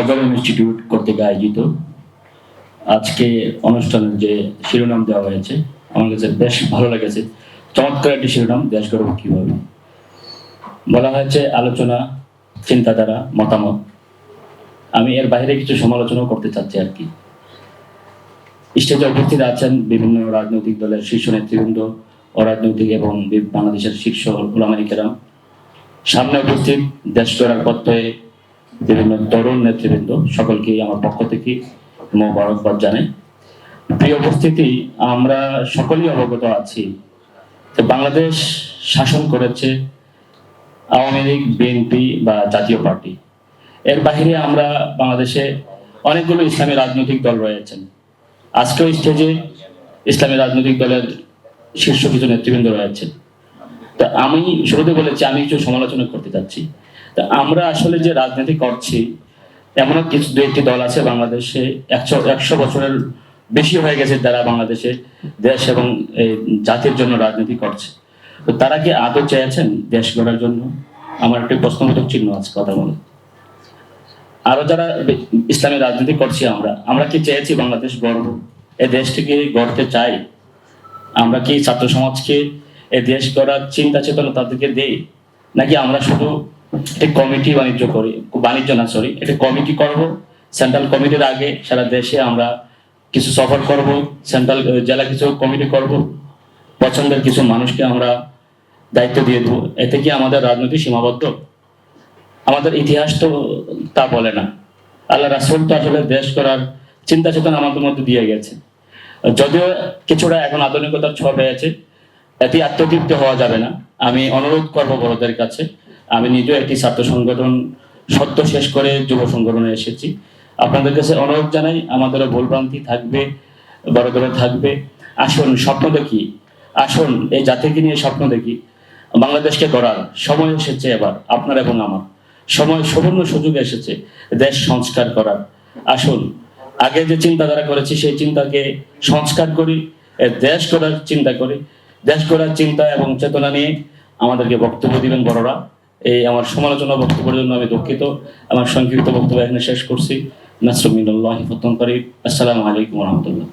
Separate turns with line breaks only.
Fazal institute কর্তৃক আয়োজিত আজকে অনুষ্ঠানের যে শিরোনাম দেওয়া হয়েছে, আমার কাছে বেশ ভালো লেগেছে। চমৎকার একটি শিরোনাম, দেশ গর্ব কীভাবে? বলা হয়েছে আলোচনা, চিন্তাধারা, মতামত। আমি এর বাইরে কিছু সমালোচনাও করতে চাচ্ছি আর কি। স্টেজে উপস্থিত আছেন বিভিন্ন রাজনৈতিক দলের শীর্ষ নেতৃবৃন্দ অরাজনৈতিক এবং বাংলাদেশের শীর্ষ ওলামাইকেরাম সামনে উপস্থিত দেশ গড়ার পথে বিভিন্ন তরুণ নেতৃবৃন্দ সকলকে আমার পক্ষ থেকে মোবারকবাদ জানাই। প্রিয় উপস্থিতি, আমরা সকলেই অবগত আছি যে বাংলাদেশ শাসন করেছে আওয়ামী লীগ, বিএনপি বা জাতীয় পার্টি। এর বাহিরে আমরা বাংলাদেশে অনেকগুলো ইসলামী রাজনৈতিক দল রয়েছেন। আজকেও স্টেজে ইসলামী রাজনৈতিক দলের শীর্ষ কিছু নেতৃবৃন্দ রয়েছেন। তা আমি শুরুতে বলেছি, আমি কিছু সমালোচনা করতে চাচ্ছি। তা আমরা আসলে যে রাজনীতি করছি এমনও কিছু, দু একটি দল আছে বাংলাদেশে, একশো একশো বছরের বেশি হয়ে গেছে যারা বাংলাদেশে দেশ এবং জাতির জন্য রাজনীতি করছে। তো তারা কি আদৌ চেয়েছেন দেশ গড়ার জন্য? আমার একটি প্রশ্নবোধক চিহ্ন আছে কথা বলে। আরও যারা ইসলামী রাজনীতি করছি আমরা আমরা কি চেয়েছি বাংলাদেশ গর্ব এই দেশটিকে গড়তে চাই? আমরা কি ছাত্র সমাজকে এ দেশ গড়ার চিন্তা চেতনা তাদেরকে দেই? নাকি আমরা শুধু একটি কমিটি বাণিজ্য করি, বাণিজ্য না সরি একটি কমিটি করব। সেন্ট্রাল কমিটির আগে সারা দেশে আমরা কিছু সফর করব সেন্ট্রাল জেলা কিছু কমিটি করব। পছন্দের কিছু মানুষকে আমরা দায়িত্ব দিয়ে দেবো। এতে কি আমাদের রাজনীতি সীমাবদ্ধ? আমাদের ইতিহাস তো তা বলে না। আল্লাহ রাসুল তো আসলে দেশ করার চিন্তা চেতনা আমাদের মধ্যে দিয়ে গেছে। যদিও কিছুটা এখন আধুনিকতার ছোঁয়া পেয়েছে, এতে আত্মতৃপ্ত হওয়া যাবে না। আমি অনুরোধ করব বড়দের কাছে আমি নিজেও একটি ছাত্র সংগঠন সত্য শেষ করে যুব সংগঠনে এসেছি। আপনাদের কাছে অনুরোধ জানাই, আমাদেরও ভুলভ্রান্তি থাকবে বড়দের থাকবে। আসুন, স্বপ্ন দেখি। আসুন, এই জাতিকে নিয়ে স্বপ্ন দেখি। বাংলাদেশকে গড়ার সময় এসেছে এবার, আপনার এবং আমার। সময় সুবর্ণ সুযোগ এসেছে, দেশ সংস্কার করার। আসুন, আগে যে চিন্তাধারা করেছি, সেই চিন্তাকে সংস্কার করি দেশ করার চিন্তা করি। দেশ করার চিন্তা এবং চেতনা নিয়ে আমাদেরকে বক্তব্য দিবেন বড়রা। এই আমার সমালোচনা বক্তব্যের জন্য আমি দুঃখিত। আমার সংক্ষিপ্ত বক্তব্য এখানে শেষ করছি। নাসরুমিনুল্লাহ ফতন করি আসসালামু আলাইকুম রহমতুল্লাহ।